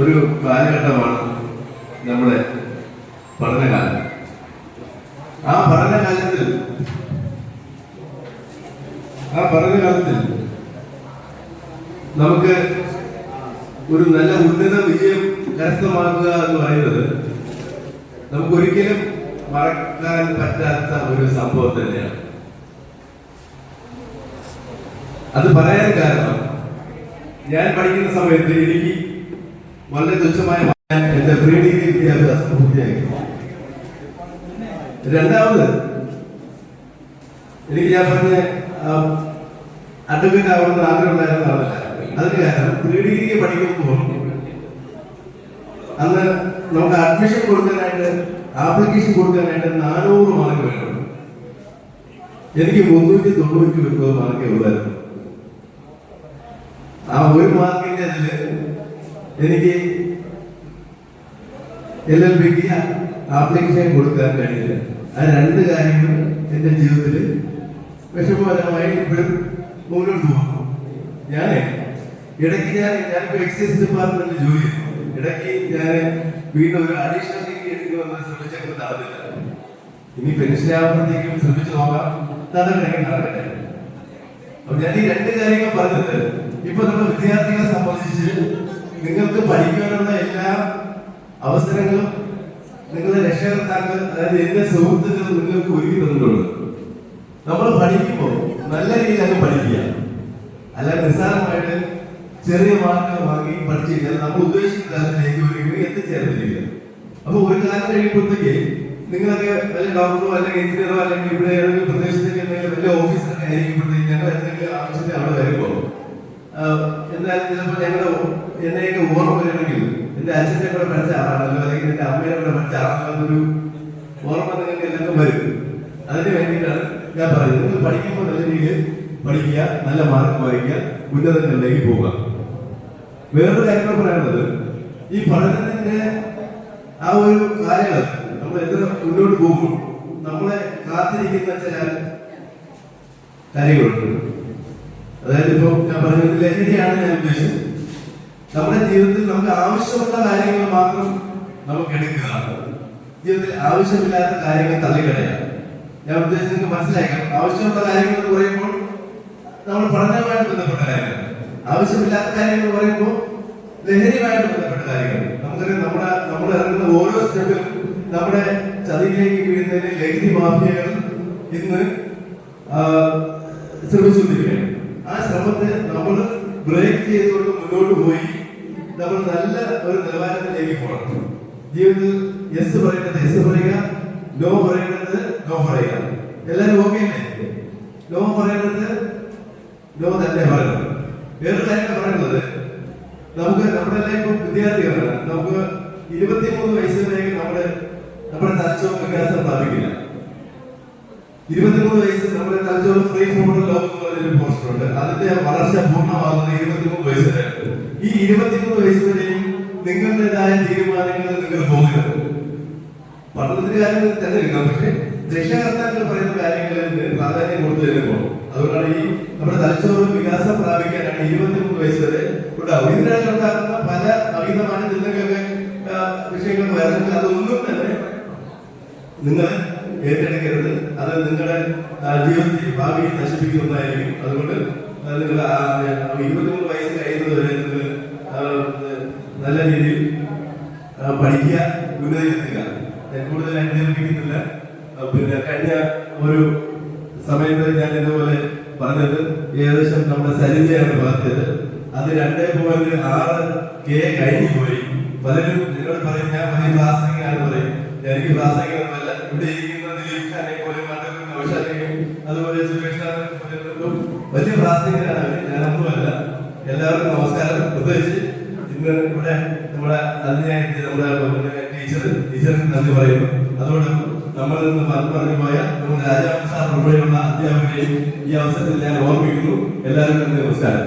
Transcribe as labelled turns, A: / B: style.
A: ഒരു കാലഘട്ടമാണ് നമ്മുടെ പഠനകാലം. ആ പഠനകാലത്തിൽ ആ പഠനകാലത്തിൽ നമുക്ക് ഒരു നല്ല ഉന്നത വിജയം കരസ്ഥമാക്കുക എന്ന് പറയുന്നത് നമുക്ക് ഒരിക്കലും മറക്കാൻ പറ്റാത്ത ഒരു സംഭവം തന്നെയാണ്. അത് പറയാൻ കാരണം ഞാൻ പഠിക്കുന്ന സമയത്ത് എനിക്ക് വളരെ തുച്ഛമായ എന്റെ പ്രീ ഡിഗ്രി വിദ്യാഭ്യാസം പൂർത്തിയാക്കി. രണ്ടാമത് എനിക്ക് ഞാൻ പറഞ്ഞ അഡ്വക്കേറ്റ് ആവണമെന്ന് ആഗ്രഹമുണ്ടായിരുന്ന അതിന് കാരണം പ്രീ ഡിഗ്രി പഠിക്കുമ്പോൾ അന്ന് നമുക്ക് അഡ്മിഷൻ കൊടുക്കാനായിട്ട് ആപ്ലിക്കേഷൻ കൊടുക്കാനായിട്ട് നാനൂറ് മാർക്ക് വേണം. എനിക്ക് മുന്നൂറ്റി തൊണ്ണൂറ്റി ഒൻപത് മാർക്കേ ഉള്ളായിരുന്നു. ആ ഒരു മാർക്കിന്റെ അതിൽ എനിക്ക് എൽ എൽ ബിക്ക് ആപ്ലിക്കേഷൻ കൊടുക്കാൻ കഴിഞ്ഞില്ല ആ രണ്ട് കാര്യങ്ങൾ എന്റെ ജീവിതത്തിൽ വിഷമകരമായി ഇപ്പോഴും മുന്നോട്ട് പോകുന്നു ഞാൻ ഇടയ്ക്ക് ഞാൻ ഞാനിപ്പോ എക്സൈസ് ഡിപ്പാർട്ട്മെന്റിൽ ജോലി ഇടയ്ക്ക് ഞാൻ വീണ്ടും ഒരു അഡീഷണൽ ഡിഗ്രി എടുക്കുമെന്ന് ശ്രമിച്ചപ്പോൾ നടന്നില്ല. ഇനി പെൻഷനാകുമ്പോഴത്തേക്കും ശ്രമിച്ചു നോക്കാം. നടക്കണമെങ്കിൽ നടക്കട്ടെ. അപ്പൊ ഞാൻ ഈ രണ്ട് കാര്യങ്ങൾ പറഞ്ഞത് ഇപ്പൊ നമ്മുടെ വിദ്യാർത്ഥികളെ സംബന്ധിച്ച് നിങ്ങൾക്ക് പഠിക്കാനുള്ള എല്ലാ അവസരങ്ങളും നിങ്ങളുടെ രക്ഷകർത്താക്കൾ അതായത് എന്റെ സുഹൃത്തുക്കൾ നിങ്ങൾക്ക് ഒരുക്കി തന്നിട്ടുണ്ട്. നമ്മൾ പഠിക്കുമ്പോൾ നല്ല രീതിയിൽ അങ്ങ് പഠിക്കുക. അല്ല നിസ്സാരമായിട്ട് ചെറിയ വാക്കുകൾ വാങ്ങി പഠിച്ചു കഴിഞ്ഞാൽ നമ്മൾ ഉദ്ദേശിക്കുന്ന തലത്തിലേക്ക് ഒരിക്കലും എത്തിച്ചേർന്നിരിക്കുക അപ്പൊ ഒരു കാലം കഴിയുമ്പോഴത്തേക്ക് നിങ്ങളൊക്കെ വല്ല ഡോക്ടറോ അല്ലെങ്കിൽ എഞ്ചിനീയറോ അല്ലെങ്കിൽ ഇവിടെ ഏതെങ്കിലും പ്രദേശത്തേക്ക് ആളാണല്ലോ എന്നൊരു ഓർമ്മ നിങ്ങൾക്ക് എല്ലാവർക്കും വരും. അതിന് വേണ്ടിയിട്ടാണ് ഞാൻ പറയുന്നത്. നിങ്ങൾ പഠിക്കുമ്പോൾ നല്ല രീതിയിൽ പഠിക്കുക നല്ല മാർക്ക് വായിക്കുക ഉന്നതങ്ങളിലേക്ക് പോവുക. വേറൊരു കാര്യം പറയുന്നത് ഈ പഠനത്തിന്റെ ആ ഒരു കാലയളവ് നമ്മൾ എത്ര മുന്നോട്ട് പോകും നമ്മളെ കാത്തിരിക്കുന്ന ചില കാര്യങ്ങളുണ്ട്. അതായത് ഇപ്പൊ ഞാൻ പറഞ്ഞത് ലഹരിയാണ് ഞാൻ ഉദ്ദേശിച്ചത്? നമ്മുടെ ജീവിതത്തിൽ നമുക്ക് ആവശ്യമുള്ള കാര്യങ്ങൾ മാത്രം നമുക്ക് എടുക്കുക ജീവിതത്തിൽ ആവശ്യമില്ലാത്ത കാര്യങ്ങൾ തള്ളിക്കളയാം. ഞാൻ ഉദ്ദേശിച്ചത് നിങ്ങൾക്ക് മനസ്സിലാക്കാം ആവശ്യമുള്ള കാര്യങ്ങൾ എന്ന് പറയുമ്പോൾ നമ്മൾ പഠനവുമായിട്ട് ബന്ധപ്പെട്ട കാര്യങ്ങൾ. ആവശ്യമില്ലാത്ത കാര്യങ്ങൾ പറയുമ്പോൾ ലഹരിയുമായിട്ട് ബന്ധപ്പെട്ട കാര്യങ്ങൾ. നമുക്കറിയാം നമ്മുടെ നമ്മൾ ഇറങ്ങുന്ന ഓരോ സ്റ്റെപ്പിലും നമ്മുടെ ചതിയിലേക്ക് വീഴുന്നതിന് ലഹരി മാഫിയകൾ ഇന്ന് ശ്രമിച്ചുകൊണ്ടിരിക്കുകയാണ്. ആ ശ്രമത്തെ നമ്മൾ ബ്രേക്ക് ചെയ്തുകൊണ്ട് മുന്നോട്ട് പോയി. നമ്മൾ നല്ല ഒരു നിലവാരത്തിലേക്ക് പോകണം. ജീവിതത്തിൽ യെസ് പറയുന്നത് യെസ് പറയുക നോ പറയുന്നത് നോ പറയുക. എല്ലാവരും ഓക്കെ നോ പറയുന്നത് നോ തന്നെ പറയണം വേറൊരു കാര്യം പറയുന്നത് നമുക്ക് നമ്മുടെ ഇപ്പൊ വിദ്യാർത്ഥികളാണ്. നമുക്ക് ഇരുപത്തിമൂന്ന് വയസ്സിലേക്ക് നമ്മുടെ നമ്മുടെ തലച്ചോറ് വികാസം പ്രാപിക്കില്ല. ഇരുപത്തിമൂന്ന് വയസ്സ് നമ്മുടെ തലച്ചോറ് ഫ്രീ ഫോണിൽ ലോകം പറഞ്ഞൊരു പോസ്റ്റർ ഉണ്ട്. അതിന്റെ വളർച്ച പൂർണമാകുന്നത് ഇരുപത്തിമൂന്ന് വയസ്സ് വരെ ഈ ഇരുപത്തിമൂന്ന് വയസ്സ് വരെയും പഠനത്തിന്റെ കാര്യം തന്നെ പക്ഷെ രക്ഷകർത്താക്കൾ പറയുന്ന കാര്യങ്ങളിൽ പ്രാധാന്യം കൊടുത്തു തരുമ്പോൾ അതുകൊണ്ടാണ് ഈ നമ്മുടെ തലച്ചോറ് വികാസം പ്രാപിക്കാനാണ് ഇരുപത്തി മൂന്ന് വയസ്സ് വരെ ഉണ്ടാവും ഇതിനായി പല നവീനമായ ചിന്തകളൊക്കെ വിഷയങ്ങൾ വരുന്നത് അതൊന്നും തന്നെ നിങ്ങൾ ഏറ്റെടുക്കരുത് അത് നിങ്ങളുടെ ജീവിതത്തിൽ ഭാവിയെ നശിപ്പിക്കുന്നതായിരിക്കും. അതുകൊണ്ട് അത് നിങ്ങൾ ഇരുപത്തി മൂന്ന് വയസ്സ് കഴിയുന്നത് വരെ നിങ്ങൾ നല്ല രീതിയിൽ പഠിക്കുക ഉന്നതിലെത്തുക ഞാൻ കൂടുതലായിട്ട് ദീർഘിക്കുന്നില്ല ആ, പിന്നെ കഴിഞ്ഞ ഒരു സമയത്ത് ഞാൻ ഇതുപോലെ പറഞ്ഞത് ഏകദേശം നമ്മുടെ സരിതയാണ് പറഞ്ഞത് അത് രണ്ടേ പോയിന്റ് ആറ് കെ കഴിഞ്ഞു പോയി. പലരും നിങ്ങൾ പറയും ഞാൻ വലിയ പ്രാസംഗികയാണ് പറയും. എനിക്ക് പ്രാസംഗികമല്ല ഇവിടെ ഇരിക്കുന്ന പോലെ അതുപോലെ സുരേഷ് വലിയ പ്രാസംഗികരാണ് ഞാൻ എല്ലാവർക്കും നമസ്കാരം. പ്രത്യേകിച്ച് ഇവിടെ നമ്മുടെ നന്ദിയായിട്ട് നമ്മുടെ ടീച്ചർ ടീച്ചർക്ക് നന്ദി പറയുന്നു. അതുകൊണ്ട് നമ്മളിൽ നിന്ന് പറഞ്ഞു പോയ നമ്മുടെ രാജാവ് സാർ ഉൾപ്പെടെയുള്ള അധ്യാപകരെയും ഈ അവസരത്തിൽ ഞാൻ ഓർമ്മിക്കുന്നു. എല്ലാവർക്കും നമസ്കാരം.